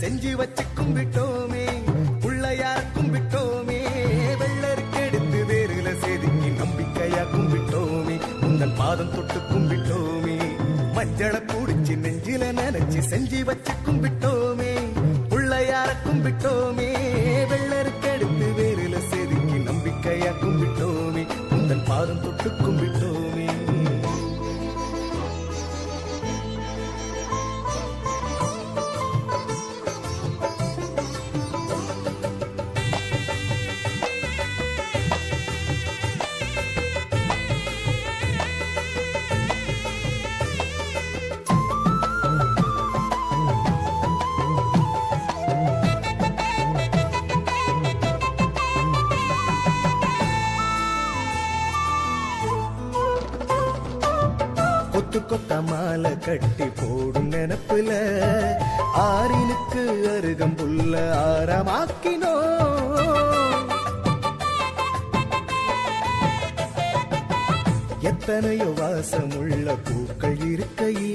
செஞ்சு வச்சு கும்பிட்டோமே பிள்ளையார் கும்பிட்டோமே வெள்ளருக்கெடுத்து வேறுல செதுக்கி நம்பிக்கையா கும்பிட்டோமே உங்கள் பாதம் தொட்டு கும்பிட்டோமே மஞ்சள குடிச்சு நெஞ்சில நினைச்சு செஞ்சு வச்சு கும்பிட்டோமே பிள்ளையார கும்பிட்டோமே வெள்ளருக்கெடுத்து வேறுல செதுக்கி நம்பிக்கையா கும்பிட்டோமே உங்கள் பாதம் தொட்டு கும்பிட்டோமே. கட்டி போடும் நினப்புல ஆறினுக்கு அருகம்புல்ல ஆரமாக்கினோ எத்தனையோ வாசமுள்ள பூக்கள் இருக்கையே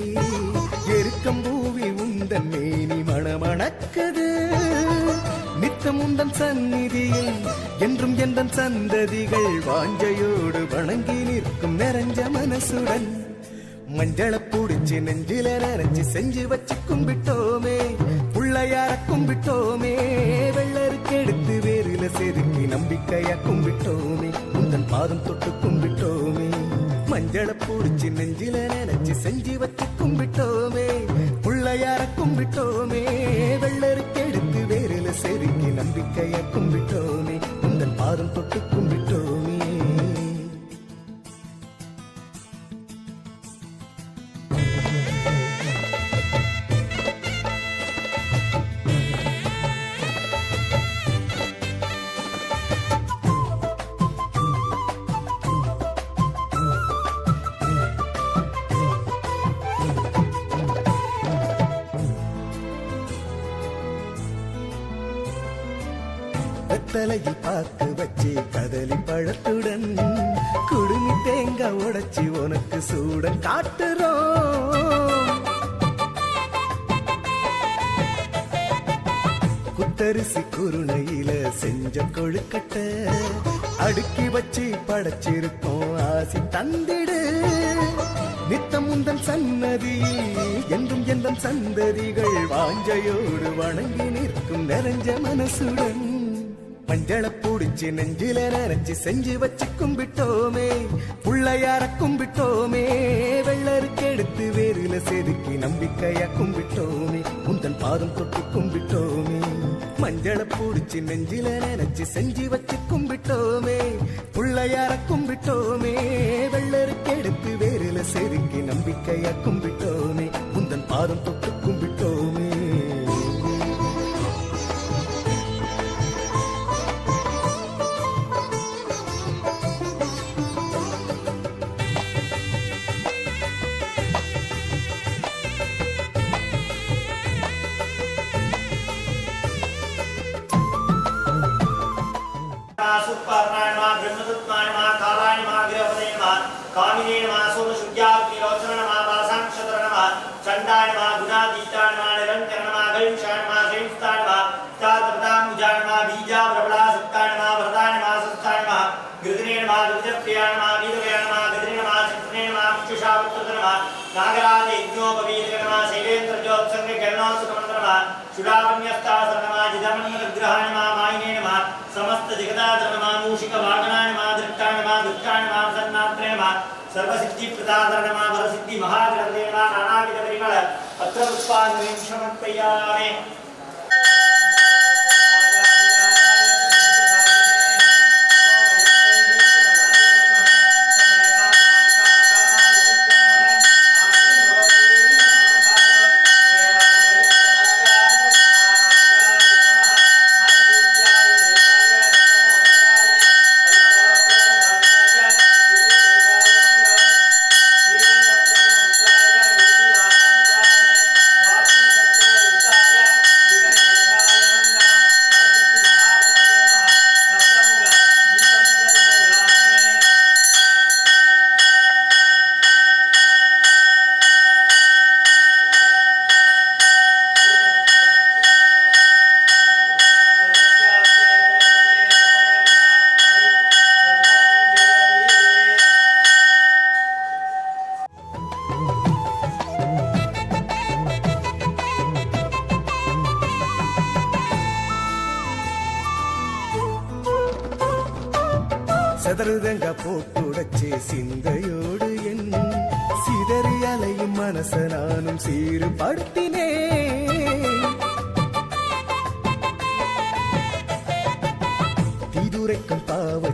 எருக்கம் பூவி உந்தன் மேனி மணமணக்குது. நித்தம் உந்தன் சந்நிதியில் என்றும் எந்தன் சந்ததிகள் வாஞ்சையோடு வணங்கி நிற்கும் நிறைஞ்ச மனசுடன் மஞ்சள நினைச்சு நெஞ்சில நினைச்சு செஞ்சு வச்சு கும்பிட்டோமே. புள்ளையார கும்பிட்டோமே. வெள்ளருக்கு எடுத்து வேறில செதுக்கி நம்பிக்கையா கும்பிட்டோமே. உந்தன் பாதம் தொட்டு கும்பிட்டோமே. மஞ்சள பூடிச்சு நெஞ்சில நினைச்சு செஞ்சு வச்சு கும்பிட்டோமே. புள்ளையார கும்பிட்டோமே. வெள்ளருக்கு எடுத்து வேறில செதுக்கி நம்பிக்கையா கும்பிட்டோமே. உந்தன் பாதம் தொட்டு கும்பிட்டோமே. தலையில் பார்த்து வச்சு கதலி பழத்துடன் குடுமி தேங்க உடைச்சி உனக்கு சூட காட்டுறோம். குத்தரிசி குருணையில செஞ்ச கொழுக்கட்ட அடுக்கி வச்சு படைச்சிருக்கோம். ஆசி தந்திடு. நித்தம் உந்தன் சன்னதி என்றும் எந்தன் சந்ததிகள் வாஞ்சையோடு வணங்கி நிற்கும். நிறைஞ்ச மனசுடன் மஞ்சள புடிச்சு நெஞ்சில நினைச்சு செஞ்சு வச்சு கும்பிட்டோமே. புள்ளையார கும்பிட்டோமே. வெள்ளருக்கு எடுத்து வேறுல செதுக்கி நம்பிக்கையா கும்பிட்டோமே. உந்தன் பாதம் தொட்டு கும்பிட்டோமே. மஞ்சள புடிச்சு நெஞ்சில நினைச்சு செஞ்சு வச்சு கும்பிட்டோமே. புள்ளையார கும்பிட்டோமே. வெள்ளருக்கு எடுத்து வேறுல செதுக்கி நம்பிக்கையா கும்பிட்டோமே. உந்தன் பாதம் தொட்டு கும்பிட்டோமே. निरञ्जन नमः गणेशाय नमः श्रेष्ठाय नमः तातपदाम्बुजाय नमः बीजावरबलासक्ताय नमः वरदाय नमः संस्थाय नमः गृहिणे नमः दुर्जप्रियाय नमः वीरवय नमः गदिने नमः चित्रने नमः पुष्युषावृत्तत नमः नागराज यज्ञोपवीत नमः शैलेन्द्रजोत्सङ्ग गणोत्सुकमन्त्र नमः चुडावण्यस्तासर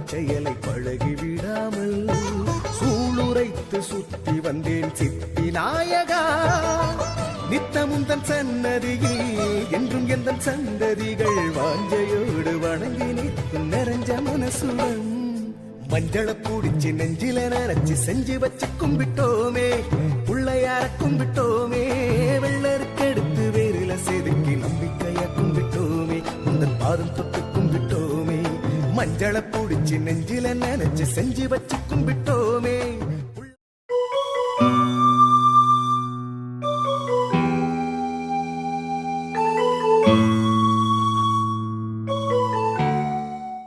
செயலை பழகி விடாமல் சூளுரைத்து சுத்தி வந்தேன் சித்தி நாயகா. நித்தமுந்தன் சன்னதியில் என்றும் எந்த சந்ததிகள் வாஞ்சையோடு வணங்கி நிற்கும் நிறைஞ்ச மனசுடன் மஞ்சள பூடிச்சு நெஞ்சில நனைச்சு செஞ்சு வச்சு கும்பிட்டோமே பிள்ளையார கும்பிட்டோமே வெள்ளருக்கெடுத்து வேறில செதுக்கி நம்பிக்கைய கும்பிட்டோமே உந்தன் பாதம் மஞ்சள பூடிச்சு நெஞ்சில நினைச்சு செஞ்சு வச்சு கும்பிட்டோமே.